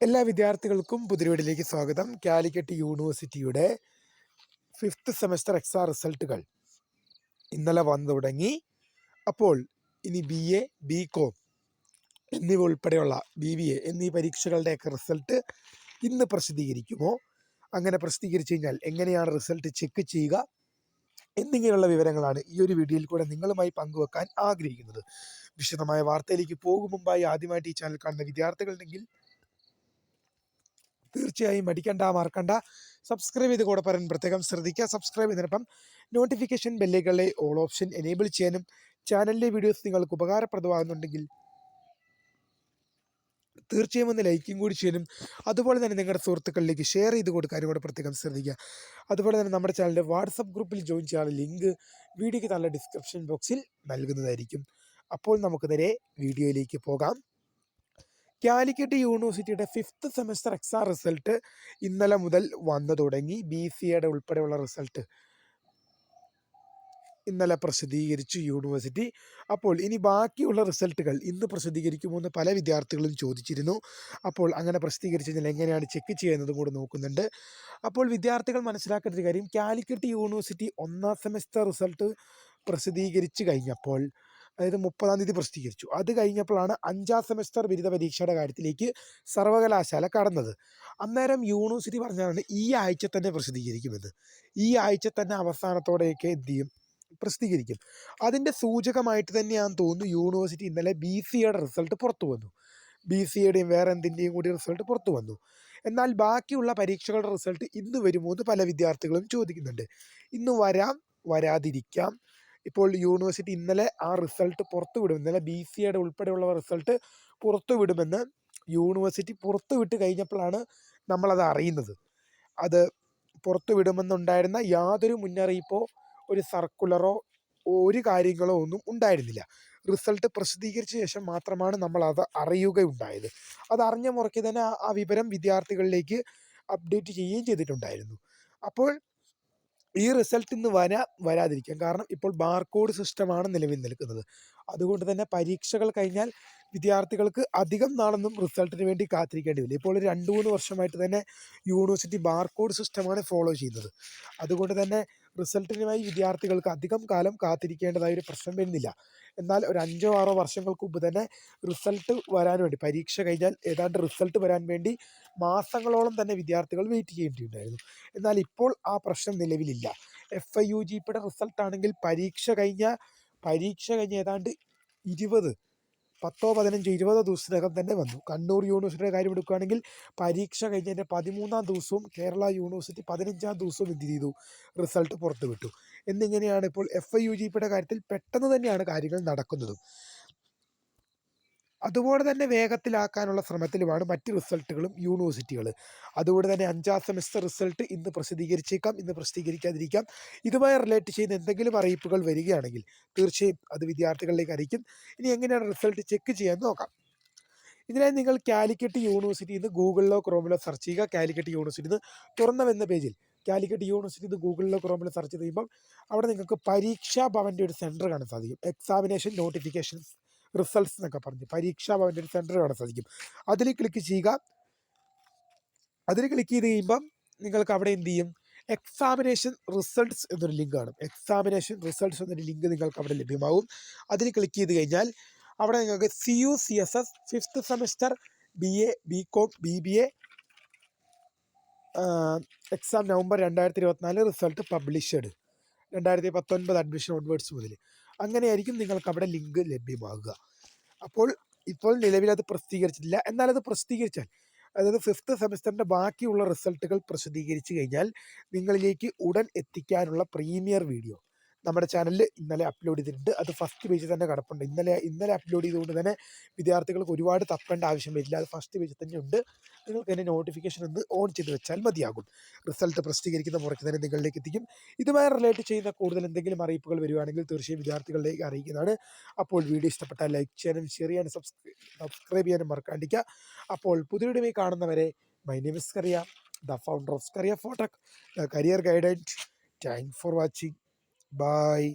എല്ലാ വിദ്യാർത്ഥികൾക്കും പുതിരവീടിലേക്ക് സ്വാഗതം. കാലിക്കറ്റ് യൂണിവേഴ്സിറ്റിയുടെ ഫിഫ്ത്ത് സെമസ്റ്റർ എക്സാം റിസൾട്ടുകൾ ഇന്നലെ വന്നു തുടങ്ങി. അപ്പോൾ ഇനി ബി എ ബി കോം എന്നിവ ഉൾപ്പെടെയുള്ള ബി ബി എ എന്നീ പരീക്ഷകളുടെയൊക്കെ റിസൾട്ട് ഇന്ന് പ്രസിദ്ധീകരിക്കുമോ? അങ്ങനെ പ്രസിദ്ധീകരിച്ചു കഴിഞ്ഞാൽ എങ്ങനെയാണ് റിസൾട്ട് ചെക്ക് ചെയ്യുക? എന്നിങ്ങനെയുള്ള വിവരങ്ങളാണ് ഈ ഒരു വീഡിയോയിൽ കൂടെ നിങ്ങളുമായി പങ്കുവെക്കാൻ ആഗ്രഹിക്കുന്നത്. വിശദമായ വാർത്തയിലേക്ക് പോകും മുമ്പായി ആദ്യമായിട്ട് ഈ ചാനൽ കാണുന്ന വിദ്യാർത്ഥികളുണ്ടെങ്കിൽ തീർച്ചയായും മടിക്കണ്ട മറക്കണ്ട. സബ്സ്ക്രൈബ് ചെയ്ത് കൂടെ പറയാൻ പ്രത്യേകം ശ്രദ്ധിക്കുക. സബ്സ്ക്രൈബ് ചെയ്തതിനൊപ്പം നോട്ടിഫിക്കേഷൻ ബെല്ലുകളെ ഓൾ ഓപ്ഷൻ എനേബിൾ ചെയ്യാനും ചാനലിലെ വീഡിയോസ് നിങ്ങൾക്ക് ഉപകാരപ്രദമാകുന്നുണ്ടെങ്കിൽ തീർച്ചയായും ഒന്ന് ലൈക്കും കൂടി ചെയ്യാനും അതുപോലെ തന്നെ നിങ്ങളുടെ സുഹൃത്തുക്കളിലേക്ക് ഷെയർ ചെയ്ത് കൊടുക്കാനും കൂടെ പ്രത്യേകം ശ്രദ്ധിക്കുക. അതുപോലെ തന്നെ നമ്മുടെ ചാനലിന്റെ വാട്സപ്പ് ഗ്രൂപ്പിൽ ജോയിൻ ചെയ്യാനുള്ള ലിങ്ക് വീഡിയോയ്ക്ക് നല്ല ഡിസ്ക്രിപ്ഷൻ ബോക്സിൽ നൽകുന്നതായിരിക്കും. അപ്പോൾ നമുക്ക് നേരെ വീഡിയോയിലേക്ക് പോകാം. കാലിക്കറ്റ് യൂണിവേഴ്സിറ്റിയുടെ ഫിഫ്ത്ത് സെമസ്റ്റർ എക്സാം റിസൾട്ട് ഇന്നലെ മുതൽ വന്നു തുടങ്ങി. ബി സി എയുടെ ഉൾപ്പെടെയുള്ള റിസൾട്ട് ഇന്നലെ പ്രസിദ്ധീകരിച്ചു യൂണിവേഴ്സിറ്റി. അപ്പോൾ ഇനി ബാക്കിയുള്ള റിസൾട്ടുകൾ ഇന്ന് പ്രസിദ്ധീകരിക്കുമോ എന്ന് പല വിദ്യാർത്ഥികളും ചോദിച്ചിരുന്നു. അപ്പോൾ അങ്ങനെ പ്രസിദ്ധീകരിച്ചു കഴിഞ്ഞാൽ എങ്ങനെയാണ് ചെക്ക് ചെയ്യുന്നതും കൂടെ നോക്കുന്നുണ്ട്. അപ്പോൾ വിദ്യാർത്ഥികൾ മനസ്സിലാക്കേണ്ട ഒരു കാര്യം കാലിക്കറ്റ് യൂണിവേഴ്സിറ്റി ഒന്നാം സെമസ്റ്റർ റിസൾട്ട് പ്രസിദ്ധീകരിച്ചു കഴിഞ്ഞപ്പോൾ അതായത് മുപ്പതാം തീയതി പ്രസിദ്ധീകരിച്ചു. അത് കഴിഞ്ഞപ്പോഴാണ് അഞ്ചാം സെമസ്റ്റർ ബിരുദ പരീക്ഷയുടെ കാര്യത്തിലേക്ക് സർവകലാശാല കടന്നത്. അന്നേരം യൂണിവേഴ്സിറ്റി പറഞ്ഞതാണ് ഈ ആഴ്ച തന്നെ പ്രസിദ്ധീകരിക്കുമെന്ന്. ഈ ആഴ്ച തന്നെ അവസാനത്തോടെയൊക്കെ എന്ത് ചെയ്യും? പ്രസിദ്ധീകരിക്കും. അതിന്റെ സൂചകമായിട്ട് തന്നെയാന്ന് തോന്നുന്നു യൂണിവേഴ്സിറ്റി ഇന്നലെ ബി സിയുടെ റിസൾട്ട് പുറത്തു വന്നു. ബി സിയുടെയും വേറെ എന്തിന്റെയും കൂടി റിസൾട്ട് പുറത്തു വന്നു. എന്നാൽ ബാക്കിയുള്ള പരീക്ഷകളുടെ റിസൾട്ട് ഇന്ന് വരുമോ എന്ന് പല വിദ്യാർത്ഥികളും ചോദിക്കുന്നുണ്ട്. ഇന്ന് വരാം വരാതിരിക്കാം ഇപ്പോൾ യൂണിവേഴ്സിറ്റി ഇന്നലെ ആ റിസൾട്ട് പുറത്തു വിടും. ഇന്നലെ ബി സി എയുടെ ഉൾപ്പെടെയുള്ള റിസൾട്ട് പുറത്തു വിടുമെന്ന് യൂണിവേഴ്സിറ്റി പുറത്തു വിട്ട് കഴിഞ്ഞപ്പോഴാണ് നമ്മളത് അറിയുന്നത്. അത് പുറത്തു വിടുമെന്നുണ്ടായിരുന്ന യാതൊരു മുന്നറിയിപ്പോ ഒരു സർക്കുലറോ ഒരു കാര്യങ്ങളോ ഒന്നും ഉണ്ടായിരുന്നില്ല. റിസൾട്ട് പ്രസിദ്ധീകരിച്ച ശേഷം മാത്രമാണ് നമ്മൾ അത് അറിയുകയുണ്ടായത്. അത് അറിഞ്ഞ മുറയ്ക്ക് തന്നെ ആ വിവരം വിദ്യാർത്ഥികളിലേക്ക് അപ്ഡേറ്റ് ചെയ്യുകയും ചെയ്തിട്ടുണ്ടായിരുന്നു. അപ്പോൾ ഈ റിസൾട്ട് ഇന്ന് വരാ വരാതിരിക്കാം. കാരണം ഇപ്പോൾ ബാർകോഡ് സിസ്റ്റമാണ് നിലവിൽ നിൽക്കുന്നത്. അതുകൊണ്ട് തന്നെ പരീക്ഷകൾ കഴിഞ്ഞാൽ വിദ്യാർത്ഥികൾക്ക് അധികം നാളൊന്നും റിസൾട്ടിന് വേണ്ടി കാത്തിരിക്കേണ്ടി വരില്ല. ഇപ്പോൾ രണ്ട് മൂന്ന് വർഷമായിട്ട് തന്നെ യൂണിവേഴ്സിറ്റി ബാർകോഡ് സിസ്റ്റമാണ് ഫോളോ ചെയ്യുന്നത്. അതുകൊണ്ട് തന്നെ റിസൾട്ടിനുമായി വിദ്യാർത്ഥികൾക്ക് അധികം കാലം കാത്തിരിക്കേണ്ടതായ ഒരു പ്രശ്നം വരുന്നില്ല. എന്നാൽ ഒരു അഞ്ചോ ആറോ വർഷങ്ങൾക്ക് മുമ്പ് തന്നെ റിസൾട്ട് വരാൻ വേണ്ടി പരീക്ഷ കഴിഞ്ഞാൽ ഏതാണ്ട് റിസൾട്ട് വരാൻ വേണ്ടി മാസങ്ങളോളം തന്നെ വിദ്യാർത്ഥികൾ വെയിറ്റ് ചെയ്യേണ്ടിയുണ്ടായിരുന്നു. എന്നാൽ ഇപ്പോൾ ആ പ്രശ്നം നിലവിലില്ല. എഫ് ഐ യു ജി പിയുടെ റിസൾട്ട് ആണെങ്കിൽ പരീക്ഷ കഴിഞ്ഞ പരീക്ഷ കഴിഞ്ഞ ഏതാണ്ട് ഇരുപത് പത്തോ പതിനഞ്ചോ ഇരുപതോ ദിവസത്തിനകം തന്നെ വന്നു. കണ്ണൂർ യൂണിവേഴ്സിറ്റിയുടെ കാര്യം എടുക്കുകയാണെങ്കിൽ പരീക്ഷ കഴിഞ്ഞതിന്റെ പതിമൂന്നാം ദിവസവും കേരള യൂണിവേഴ്സിറ്റി പതിനഞ്ചാം ദിവസവും എന്ത് ചെയ്തു? റിസൾട്ട് പുറത്തുവിട്ടു. എന്നിങ്ങനെയാണ് ഇപ്പോൾ എഫ് ഐ യു ജി പിയുടെ കാര്യത്തിൽ പെട്ടെന്ന് തന്നെയാണ് കാര്യങ്ങൾ നടക്കുന്നതും. അതുപോലെ തന്നെ വേഗത്തിലാക്കാനുള്ള ശ്രമത്തിലുമാണ് മറ്റ് റിസൾട്ടുകളും യൂണിവേഴ്സിറ്റികൾ. അതുകൊണ്ട് തന്നെ അഞ്ചാം സെമസ്റ്റർ റിസൾട്ട് ഇന്ന് പ്രസിദ്ധീകരിച്ചേക്കാം ഇന്ന് പ്രസിദ്ധീകരിക്കാതിരിക്കാം. ഇതുമായി റിലേറ്റ് ചെയ്യുന്ന എന്തെങ്കിലും അറിയിപ്പുകൾ വരികയാണെങ്കിൽ തീർച്ചയായും അത് വിദ്യാർത്ഥികളിലേക്ക് അറിയിക്കും. ഇനി എങ്ങനെയാണ് റിസൾട്ട് ചെക്ക് ചെയ്യാൻ നോക്കാം. ഇതിനായി നിങ്ങൾ കാലിക്കറ്റ് യൂണിവേഴ്സിറ്റി നിന്ന് ഗൂഗിളിലോ ക്രോമിലോ സെർച്ച് ചെയ്യുക. കാലിക്കറ്റ് യൂണിവേഴ്സിറ്റി നിന്ന് തുറന്നവെന്ന പേജിൽ കാലിക്കറ്റ് യൂണിവേഴ്സിറ്റി എന്ന് ഗൂഗിളിലോ ക്രോമിലോ സെർച്ച് ചെയ്യുമ്പോൾ അവിടെ നിങ്ങൾക്ക് പരീക്ഷാ ഭവന്റെ ഒരു സെന്റർ കാണാൻ സാധിക്കും. എക്സാമിനേഷൻ നോട്ടിഫിക്കേഷൻസ് റിസൾട്ട്സ് എന്നൊക്കെ പറഞ്ഞ്. പരീക്ഷാ ഭവന്റെ ഒരു സെന്റർ കാണാൻ സാധിക്കും. അതിൽ ക്ലിക്ക് ചെയ്യുക. അതിൽ ക്ലിക്ക് ചെയ്ത് കഴിയുമ്പം നിങ്ങൾക്ക് അവിടെ എന്ത് ചെയ്യും? എക്സാമിനേഷൻ റിസൾട്ട്സ് എന്നൊരു ലിങ്ക് കാണും. എക്സാമിനേഷൻ റിസൾട്ട്സ് എന്നൊരു ലിങ്ക് നിങ്ങൾക്ക് അവിടെ ലഭ്യമാകും. അതിൽ ക്ലിക്ക് ചെയ്ത് കഴിഞ്ഞാൽ അവിടെ നിങ്ങൾക്ക് C U C S S fifth semester B A B com B B A exam November രണ്ടായിരത്തി ഇരുപത്തിനാല് റിസൾട്ട് പബ്ലിഷ്ഡ് രണ്ടായിരത്തി പത്തൊൻപത് അഡ്മിഷൻ ഓൺവേർഡ്സ് മുതൽ അങ്ങനെയായിരിക്കും നിങ്ങൾക്ക് അവിടെ ലിങ്ക് ലഭ്യമാകുക. അപ്പോൾ ഇപ്പോൾ നിലവിൽ അത് പ്രസിദ്ധീകരിച്ചിട്ടില്ല. എന്നാൽ അത് പ്രസിദ്ധീകരിച്ചാൽ അതായത് ഫിഫ്ത്ത് സെമിസ്റ്ററിന്റെ ബാക്കിയുള്ള റിസൾട്ടുകൾ പ്രസിദ്ധീകരിച്ചു കഴിഞ്ഞാൽ നിങ്ങളിലേക്ക് ഉടൻ എത്തിക്കാനുള്ള പ്രീമിയർ വീഡിയോ നമ്മുടെ ചാനലിൽ ഇന്നലെ അപ്ലോഡ് ചെയ്തിട്ടുണ്ട്. അത് ഫസ്റ്റ് പേജിൽ തന്നെ കിടപ്പുണ്ട്. ഇന്നലെ ഇന്നലെ അപ്ലോഡ് ചെയ്തുകൊണ്ട് തന്നെ വിദ്യാർത്ഥികൾക്ക് ഒരുപാട് തപ്പേണ്ട ആവശ്യം വരില്ല. അത് ഫസ്റ്റ് പേജിൽ തന്നെ ഉണ്ട്. നിങ്ങൾക്ക് അതിന്റെ നോട്ടിഫിക്കേഷൻ ഒന്ന് ഓൺ ചെയ്ത് വെച്ചാൽ മതിയാകും. റിസൾട്ട് പ്രസിദ്ധീകരിക്കുന്ന മുറയ്ക്ക് തന്നെ നിങ്ങളിലേക്ക് എത്തിക്കും. ഇതുമായി റിലേറ്റ് ചെയ്യുന്ന കൂടുതൽ എന്തെങ്കിലും അറിയിപ്പുകൾ വരുവാണെങ്കിൽ തീർച്ചയായും വിദ്യാർത്ഥികളിലേക്ക് അറിയിക്കുന്നതാണ്. അപ്പോൾ വീഡിയോ ഇഷ്ടപ്പെട്ടാൽ ലൈക്ക് ചെയ്യാനും ഷെയർ ചെയ്യാനും സബ്സ്ക്രൈബ് സബ്സ്ക്രൈബ് ചെയ്യാനും മറക്കാണ്ടിരിക്കുക. അപ്പോൾ പുതിയ കാണുന്നവരെ my name is Kariya the founder of Kariya ഫോട്ടക് the career guidance thank for watching Bye.